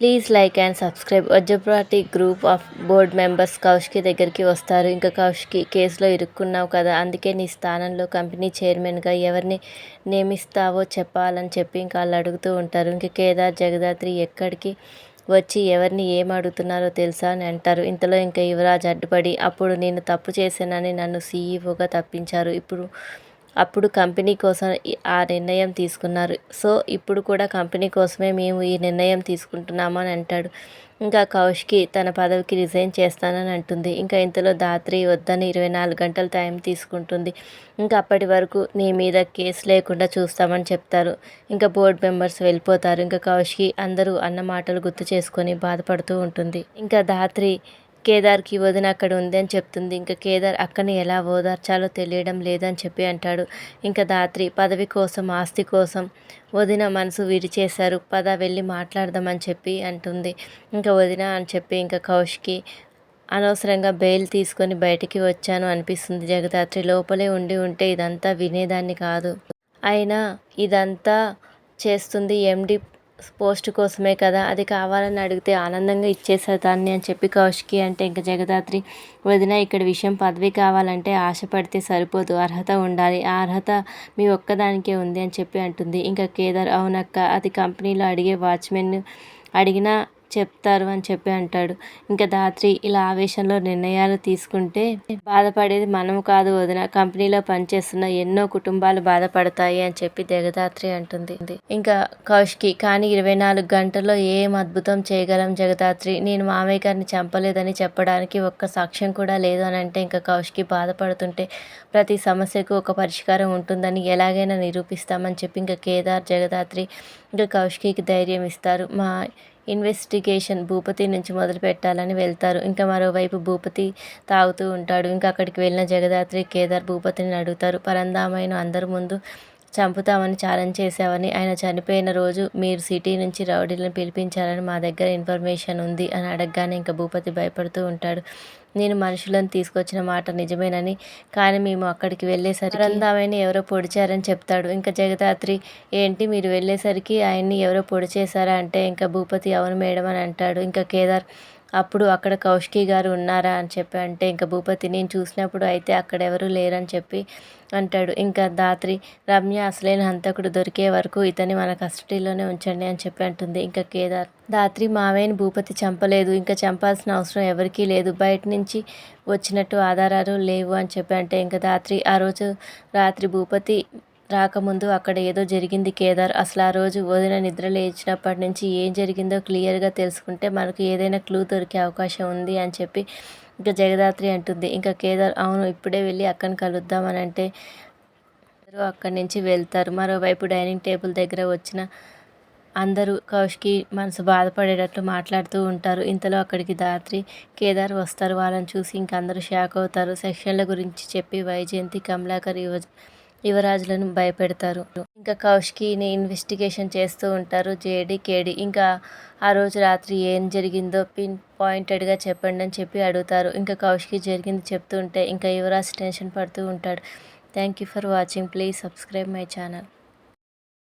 Please like and subscribe. Vajrapati group of board members కౌష్కి దగ్గరికి వస్తారు. ఇంకా కౌష్కి కేసులో ఇరుక్కున్నావు కదా అందుకే నీ స్థానంలో కంపెనీ చైర్మన్గా ఎవరిని నియమిస్తావో చెప్పాలని చెప్పి ఇంకా వాళ్ళు అడుగుతూ ఉంటారు. ఇంకా కేదార్ జగదాత్రి ఎక్కడికి వచ్చి ఎవరిని ఏం అడుగుతున్నారో తెలుసా అని అంటారు. ఇంతలో ఇంకా యువరాజ్ అడ్డుపడి అప్పుడు నేను తప్పు చేశానని నన్ను సీఈఓగా తప్పించారు. ఇప్పుడు అప్పుడు కంపెనీ కోసం ఆ నిర్ణయం తీసుకున్నారు. సో ఇప్పుడు కూడా కంపెనీ కోసమే మేము ఈ నిర్ణయం తీసుకుంటున్నాము అని అంటాడు. ఇంకా కౌష్కి తన పదవికి రిజైన్ చేస్తానని అంటుంది. ఇంకా ఇంతలో దాత్రి వద్దని ఇరవై నాలుగు గంటల టైం తీసుకుంటుంది. ఇంకా అప్పటి వరకు నీ మీద కేసు లేకుండా చూస్తామని చెప్తారు. ఇంకా బోర్డు మెంబర్స్ వెళ్ళిపోతారు. ఇంకా కౌష్కి అందరూ అన్న మాటలు గుర్తు చేసుకొని బాధపడుతూ ఉంటుంది. ఇంకా దాత్రి కేదార్కి వదిన అక్కడ ఉంది అని చెప్తుంది. ఇంకా కేదార్ అక్కని ఎలా ఓదార్చాలో తెలియడం లేదని చెప్పి అంటాడు. ఇంకా దాత్రి పదవి కోసం ఆస్తి కోసం వదిన మనసు విరిచేశారు. పద వెళ్ళి మాట్లాడదామని చెప్పి అంటుంది. ఇంకా వదిన అని చెప్పి ఇంకా కౌష్కి అనవసరంగా బెయిల్ తీసుకొని బయటికి వచ్చాను అనిపిస్తుంది. జగదాత్రి లోపలే ఉండి ఉంటే ఇదంతా వినేదాన్ని కాదు. అయినా ఇదంతా చేస్తుంది ఎండి పోస్ట్ కోసమే కదా అది కావాలని అడిగితే ఆనందంగా ఇచ్చేసేదాన్ని అని చెప్పి కౌశికి అంటే ఇంకా జగదాత్రి వదిన ఇక్కడ విషయం పదవి కావాలంటే ఆశపడితే సరిపోదు అర్హత ఉండాలి ఆ అర్హత మీ ఒక్కదానికే ఉంది అని చెప్పి అంటుంది. ఇంకా కేదార్ అవునక్క అది కంపెనీలో అడిగే వాచ్మెన్ అడిగినా చెప్తారు అని చెప్పి అంటాడు. ఇంకా దాత్రి ఇలా ఆవేశంలో నిర్ణయాలు తీసుకుంటే బాధపడేది మనం కాదు వదిన. కంపెనీలో పనిచేస్తున్న ఎన్నో కుటుంబాలు బాధపడతాయి అని చెప్పి జగదాత్రి అంటుంది. ఇంకా కౌష్కి కానీ ఇరవై నాలుగు గంటల్లో ఏం అద్భుతం చేయగలం జగదాత్రి? నేను మామయ్య గారిని చంపలేదని చెప్పడానికి ఒక్క సాక్ష్యం కూడా లేదు అని అంటే ఇంకా కౌష్కి బాధపడుతుంటే ప్రతి సమస్యకు ఒక పరిష్కారం ఉంటుందని ఎలాగైనా నిరూపిస్తామని చెప్పి ఇంకా కేదార్ జగదాత్రి ఇంకా కౌశికి ధైర్యం ఇస్తారు. మా ఇన్వెస్టిగేషన్ భూపతి నుంచి మొదలు పెట్టాలని వెళ్తారు. ఇంకా మరోవైపు భూపతి తాగుతూ ఉంటాడు. ఇంకా అక్కడికి వెళ్ళిన జగదాత్రి కేదార్ భూపతిని అడుగుతారు. పరందామైన అందరి ముందు చంపుతామని ఛాలెంజ్ చేశావని ఆయన చనిపోయిన రోజు మీరు సిటీ నుంచి రౌడీలను పిలిపించాలని మా దగ్గర ఇన్ఫర్మేషన్ ఉంది అని అడగగానే ఇంకా భూపతి భయపడుతూ ఉంటాడు. నేను మనుషులను తీసుకొచ్చిన మాట నిజమేనని. కానీ మేము అక్కడికి వెళ్ళేసరికి బృందావని ఎవరో పొడిచారని చెప్తాడు. ఇంకా జగదాత్రి ఏంటి మీరు వెళ్ళేసరికి ఆయన్ని ఎవరో పొడిచేశారా అంటే ఇంకా భూపతి అవును మేడం అని అంటాడు. ఇంకా కేదార్ అప్పుడు అక్కడ కౌశికి గారు ఉన్నారా అని చెప్పి అంటే ఇంకా భూపతి నేను చూసినప్పుడు అయితే అక్కడ ఎవరు లేరని చెప్పి అంటాడు. ఇంకా దాత్రి రమ్య అసలైన హంతకుడు దొరికే వరకు ఇతని మన కస్టడీలోనే ఉంచండి అని చెప్పి అంటుంది. ఇంకా కేదార్ దాత్రి మావయ్యని భూపతి చంపలేదు. ఇంకా చంపాల్సిన అవసరం ఎవరికీ లేదు. బయట నుంచి వచ్చినట్టు ఆధారాలు లేవు అని చెప్పి అంటే ఇంకా దాత్రి ఆ రోజు రాత్రి భూపతి రాకముందు అక్కడ ఏదో జరిగింది కేదార్. అసలు ఆ రోజు వదిన నిద్ర లేచినప్పటి నుంచి ఏం జరిగిందో క్లియర్గా తెలుసుకుంటే మనకు ఏదైనా క్లూ దొరికే అవకాశం ఉంది అని చెప్పి ఇంకా జగదాత్రి అంటుంది. ఇంకా కేదార్ అవును ఇప్పుడే వెళ్ళి అక్కని కలుద్దామని అంటే అందరూ అక్కడి నుంచి వెళ్తారు. మరోవైపు డైనింగ్ టేబుల్ దగ్గర వచ్చిన అందరూ కౌష్కి మనసు బాధపడేటట్లు మాట్లాడుతూ ఉంటారు. ఇంతలో అక్కడికి దాత్రి కేదార్ వస్తారు. వాళ్ళని చూసి ఇంక అందరూ షాక్ అవుతారు. సెక్షన్ల గురించి చెప్పి వైజయంతి కమలాకర్ యువ యువరాజులను భయపెడతారు. ఇంకా కౌశికిని ఇన్వెస్టిగేషన్ చేస్తూ ఉంటారు. జేడి కేడి. ఇంకా ఆ రోజు రాత్రి ఏం జరిగిందో పిన్ పాయింటెడ్గా చెప్పండి అని చెప్పి అడుగుతారు. ఇంకా కౌశికి జరిగింది చెప్తూ ఉంటే ఇంకా యువరాజ్ టెన్షన్ పడుతూ ఉంటాడు. Thank you for watching. Please subscribe my channel.